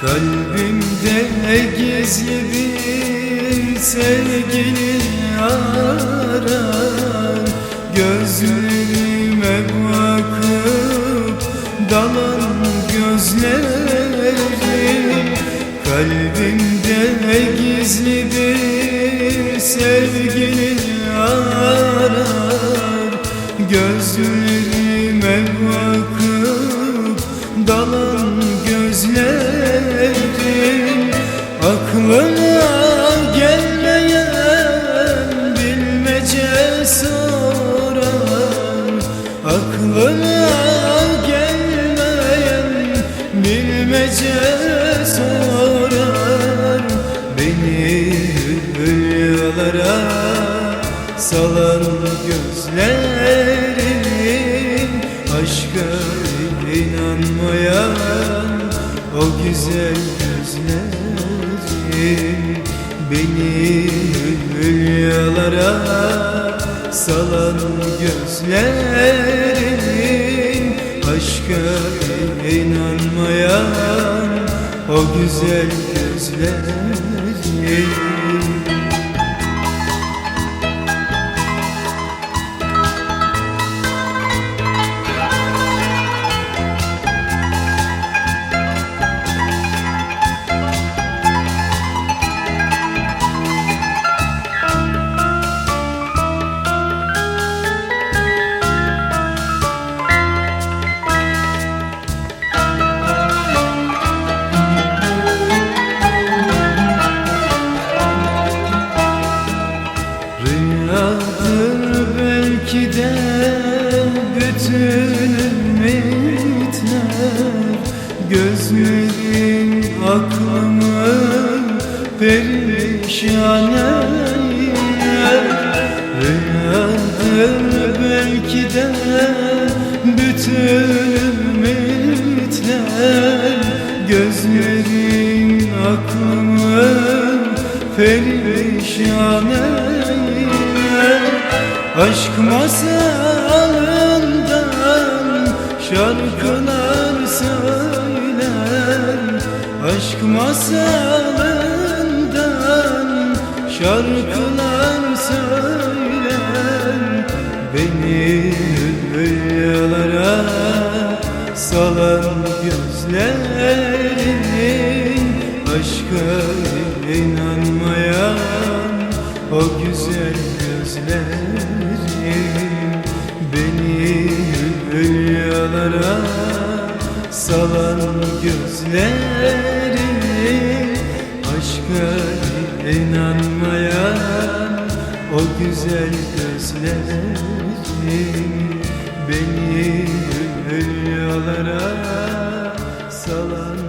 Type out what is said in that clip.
Kalbimde gizli bir sevgili arar. Gözlerime bakıp dalan gözlerim. Kalbimde gizli bir sevgili arar bilmece sorar. Aklına gelmeyen bilmece sorar. Beni hülyalara salan gözlerin Aşka inanmayan o güzel gözlerin Beni hülyalara salan gözlerin Aşka inanmayan o güzel gözlerin bütün ümitler Gözlerin aklımı perişan eder. Rüyadır belki de bütün ümitler. Gözlerin aklımı perişan eder. Aşk masalından şarkılar söyler Aşk masalından şarkılar söyler. Beni hülyalara salan gözlerin Aşka inanmayan o güzel gözlerin hülyalara salan gözlerin Aşka inanmayan o güzel gözlerin Beni hülyalara salan